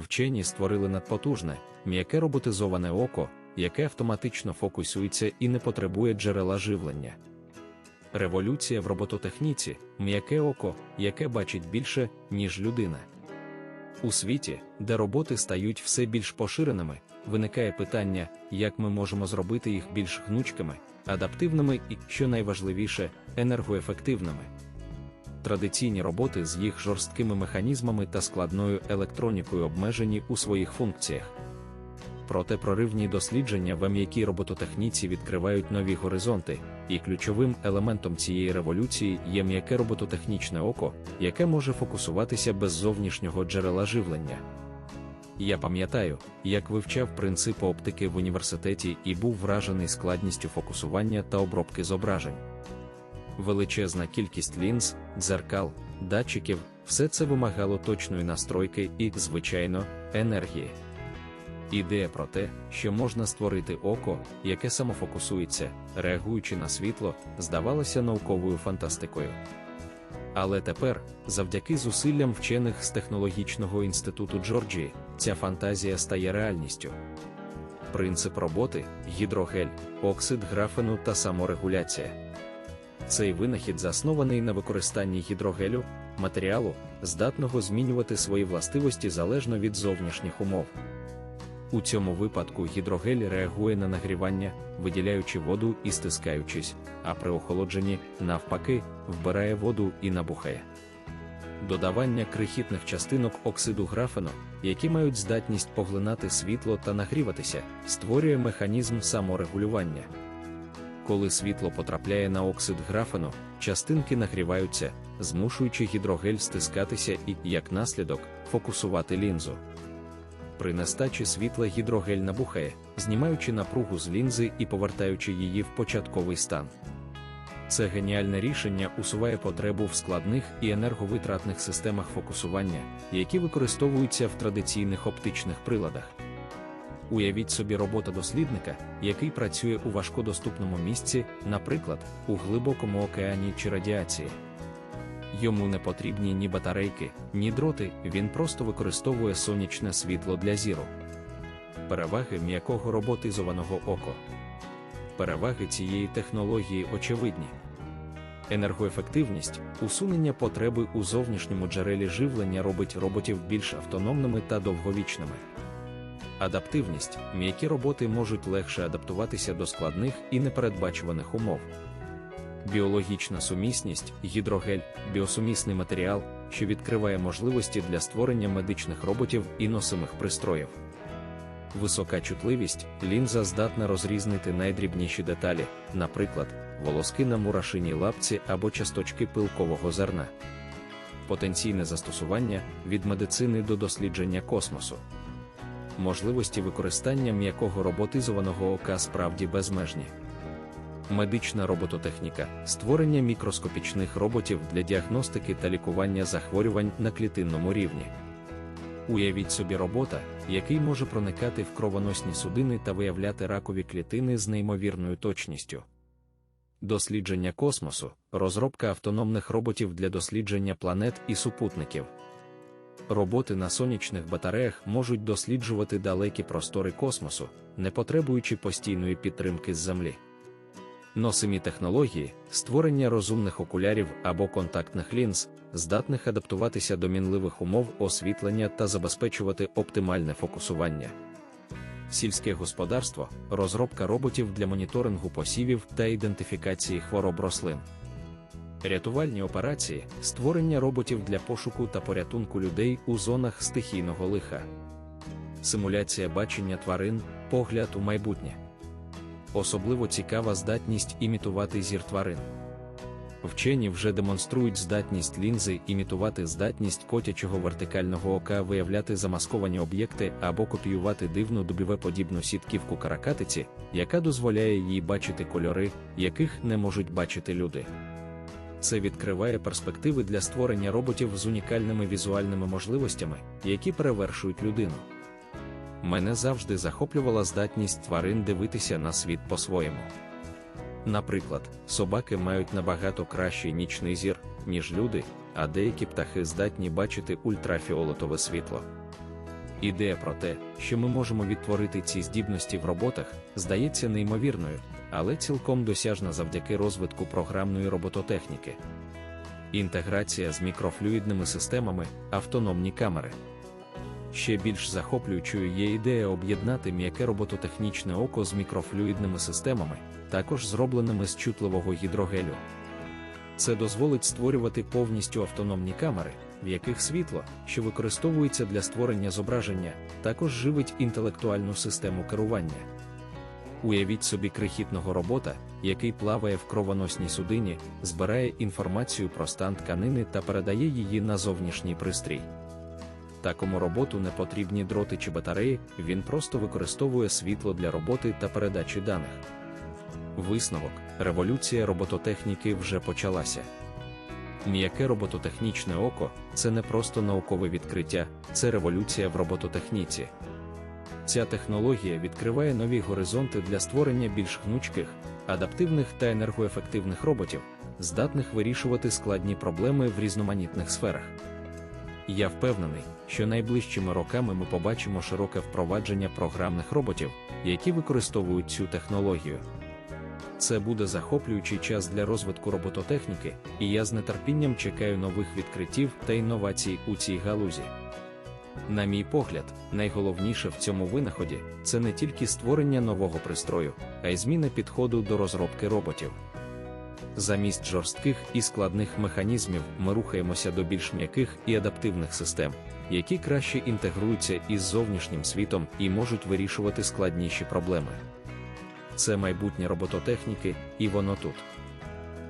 вчені створили надпотужне, м'яке роботизоване око, яке автоматично фокусується і не потребує джерела живлення. Революція в робототехніці м'яке око, яке бачить більше, ніж людина. У світі, де роботи стають все більш поширеними, виникає питання, як ми можемо зробити їх більш гнучкими, адаптивними і, що найважливіше, енергоефективними. Традиційні роботи з їх жорсткими механізмами та складною електронікою обмежені у своїх функціях. Проте проривні дослідження в м'якій робототехніці відкривають нові горизонти, і ключовим елементом цієї революції є м'яке робототехнічне око, яке може фокусуватися без зовнішнього джерела живлення. Я пам'ятаю, як вивчав принципи оптики в університеті і був вражений складністю фокусування та обробки зображень. Величезна кількість лінз, дзеркал, датчиків, все це вимагало точної настройки і, звичайно, енергії. Ідея про те, що можна створити око, яке самофокусується, реагуючи на світло, здавалася науковою фантастикою. Але тепер, завдяки зусиллям вчених з технологічного інституту Джорджії, ця фантазія стає реальністю. Принцип роботи гідрогель, оксид графену та саморегуляція. Цей винахід заснований на використанні гідрогелю, матеріалу, здатного змінювати свої властивості залежно від зовнішніх умов. У цьому випадку гідрогель реагує на нагрівання, виділяючи воду і стискаючись, а при охолодженні, навпаки, вбирає воду і набухає. Додавання крихітних частинок оксиду графену, які мають здатність поглинати світло та нагріватися, створює механізм саморегулювання. Коли світло потрапляє на оксид графену, частинки нагріваються, змушуючи гідрогель стискатися і, як наслідок, фокусувати лінзу. При нестачі світла гідрогель набухає, знімаючи напругу з лінзи і повертаючи її в початковий стан. Це геніальне рішення усуває потребу в складних і енерговитратних системах фокусування, які використовуються в традиційних оптичних приладах. Уявіть собі робота дослідника, який працює у важкодоступному місці, наприклад, у глибокому океані чи радіації. Йому не потрібні ні батарейки, ні дроти, він просто використовує сонячне світло для зіру. Переваги м'якого роботизованого око. Переваги цієї технології очевидні. Енергоефективність, усунення потреби у зовнішньому джерелі живлення робить роботів більш автономними та довговічними. Адаптивність м'які роботи можуть легше адаптуватися до складних і непередбачуваних умов. Біологічна сумісність, гідрогель, біосумісний матеріал, що відкриває можливості для створення медичних роботів і носимих пристроїв. Висока чутливість, лінза здатна розрізнити найдрібніші деталі, наприклад, волоски на мурашиній лапці або часточки пилкового зерна. Потенційне застосування від медицини до дослідження космосу. Можливості використання м'якого роботизованого ока справді безмежні. Медична робототехніка, створення мікроскопічних роботів для діагностики та лікування захворювань на клітинному рівні. Уявіть собі робота, який може проникати в кровоносні судини та виявляти ракові клітини з неймовірною точністю. Дослідження космосу, розробка автономних роботів для дослідження планет і супутників. Роботи на сонячних батареях можуть досліджувати далекі простори космосу, не потребуючи постійної підтримки з Землі. Носимі технології, створення розумних окулярів або контактних лінз, здатних адаптуватися до мінливих умов освітлення та забезпечувати оптимальне фокусування. Сільське господарство, розробка роботів для моніторингу посівів та ідентифікації хвороб рослин. Рятувальні операції, створення роботів для пошуку та порятунку людей у зонах стихійного лиха, симуляція бачення тварин, погляд у майбутнє. Особливо цікава здатність імітувати зір тварин. Вчені вже демонструють здатність лінзи імітувати здатність котячого вертикального ока виявляти замасковані об'єкти або копіювати дивну дубівеподібну сітківку каракатиці, яка дозволяє їй бачити кольори, яких не можуть бачити люди. Це відкриває перспективи для створення роботів з унікальними візуальними можливостями, які перевершують людину. Мене завжди захоплювала здатність тварин дивитися на світ по-своєму. Наприклад, собаки мають набагато кращий нічний зір, ніж люди, а деякі птахи здатні бачити ультрафіолетове світло. Ідея про те, що ми можемо відтворити ці здібності в роботах, здається неймовірною, але цілком досяжна завдяки розвитку програмної робототехніки. Інтеграція з мікрофлюїдними системами, автономні камери. Ще більш захоплюючою є ідея об'єднати м'яке робототехнічне око з мікрофлюїдними системами, також зробленими з чутливого гідрогелю. Це дозволить створювати повністю автономні камери, в яких світло, що використовується для створення зображення, також живить інтелектуальну систему керування. Уявіть собі крихітного робота, який плаває в кровоносній судині, збирає інформацію про стан тканини та передає її на зовнішній пристрій. Такому роботу не потрібні дроти чи батареї, він просто використовує світло для роботи та передачі даних. Висновок: революція робототехніки вже почалася. М'яке робототехнічне око це не просто наукове відкриття, це революція в робототехніці. Ця технологія відкриває нові горизонти для створення більш гнучких, адаптивних та енергоефективних роботів, здатних вирішувати складні проблеми в різноманітних сферах. Я впевнений, що найближчими роками ми побачимо широке впровадження програмних роботів, які використовують цю технологію. Це буде захоплюючий час для розвитку робототехніки, і я з нетерпінням чекаю нових відкриттів та інновацій у цій галузі. На мій погляд, найголовніше в цьому винаході це не тільки створення нового пристрою, а й зміна підходу до розробки роботів. Замість жорстких і складних механізмів ми рухаємося до більш м'яких і адаптивних систем, які краще інтегруються із зовнішнім світом і можуть вирішувати складніші проблеми. Це майбутнє робототехніки, і воно тут.